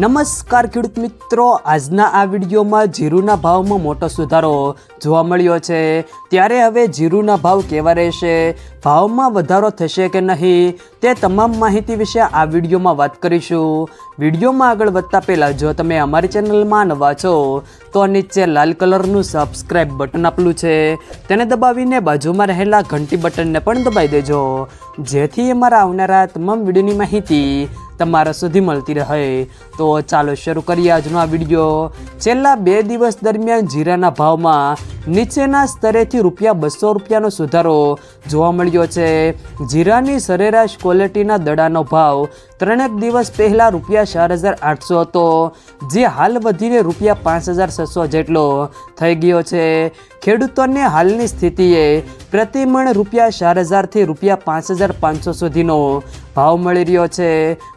નમસ્કાર ખેડૂત મિત્રો, આજના આ વિડીયોમાં જીરુના ભાવમાં મોટો સુધારો જોવા મળ્યો છે. ત્યારે હવે જીરુના ભાવ કેવા રહેશે, ભાવમાં વધારો થશે કે નહીં, તે તમામ માહિતી વિશે આ વિડીયોમાં વાત કરીશું. વિડીયોમાં આગળ વધતા પહેલાં, જો તમે અમારી ચેનલમાં નવા છો, તો નીચે લાલ કલરનું સબસ્ક્રાઇબ બટન આપેલું છે. તેને દબાવીને બાજુમાં રહેલા ઘંટી બટનને પણ દબાવી દેજો. જેથી અમારા આવનારા તમામ વિડીયોની માહિતી તમારા સુધી મળતી રહે. તો ચાલો શરૂ કરીએ આજનો આ વીડિયો. છેલ્લા બે દિવસ દરમિયાન જીરાના ભાવમાં નીચેના સ્તરેથી રૂપિયા બસો રૂપિયાનો સુધારો જોવા મળ્યો છે. જીરાની સરેરાશ ક્વોલિટીના દડાનો ભાવ ત્રણેક દિવસ પહેલાં રૂપિયા ચાર હજાર આઠસો હતો, જે હાલ વધીને રૂપિયા પાંચ હજાર છસો જેટલો થઈ ગયો છે. ખેડૂતોને હાલની સ્થિતિએ પ્રતિમણ રૂપિયા ચાર હજારથી રૂપિયા પાંચ હજાર પાંચસો સુધીનો ભાવ મળી રહ્યો છે.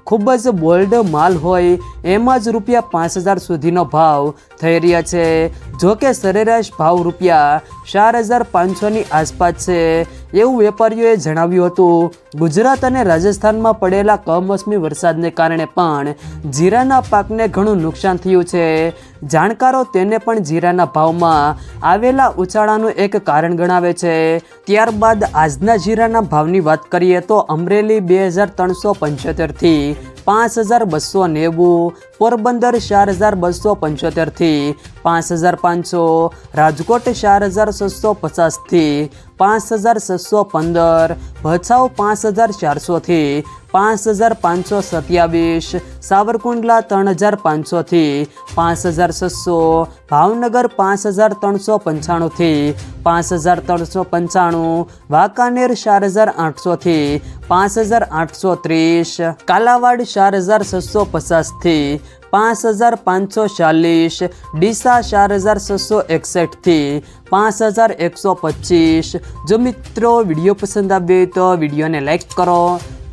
ખૂબ જ બોલ્ડ માલ હોય, એમાં જ રૂપિયા પાંચ હજાર સુધીનો ભાવ થઈ રહ્યા છે. જો કે સરેરાશ ભાવ રૂપિયા ચાર હજાર પાંચસોની આસપાસ છે, એવું વેપારીઓએ જણાવ્યું હતું. ગુજરાત અને રાજસ્થાનમાં પડેલા કમોસમી વરસાદને કારણે પણ જીરાના પાકને ઘણું નુકસાન થયું છે. જાણકારો તેને પણ જીરાના ભાવમાં આવેલા ઉછાળાનું એક કારણ ગણાવે છે. ત્યારબાદ આજના જીરાના ભાવની વાત કરીએ તો અમરેલી બે હજાર ત્રણસો પંચોતેરથી પાંચ હજાર બસો નેવું, પોરબંદર ચાર હજાર બસો પંચોતેરથી પાંચ હજાર પાંચસો, રાજકોટ ચાર હજાર છસો પચાસથી પાંચ હજાર છસો પંદર, ભચાઉ પાંચ હજાર ચારસોથી પાંચ હજાર પાંચસો સત્યાવીસ, સાવરકુંડલા ત્રણ હજાર પાંચસોથી, પાંચ હજાર છસો, ભાવનગર પાંચ હજાર ત્રણસો પંચાણુંથી, પાંચ હજાર ત્રણસો પંચાણું, વાંકાનેર ચાર હજાર આઠસોથી, પાંચ હજાર આઠસો ત્રીસ, કાલાવાડ ચાર હજાર છસો પચાસથી, પાંચ હજાર પાંચસો ચાલીસ, ડીસા ચાર હજાર છસો એકસઠથી, પાંચ હજાર એકસો પચીસ. જો મિત્રો વીડિયો પસંદ આવે તો વિડીયોને લાઈક કરો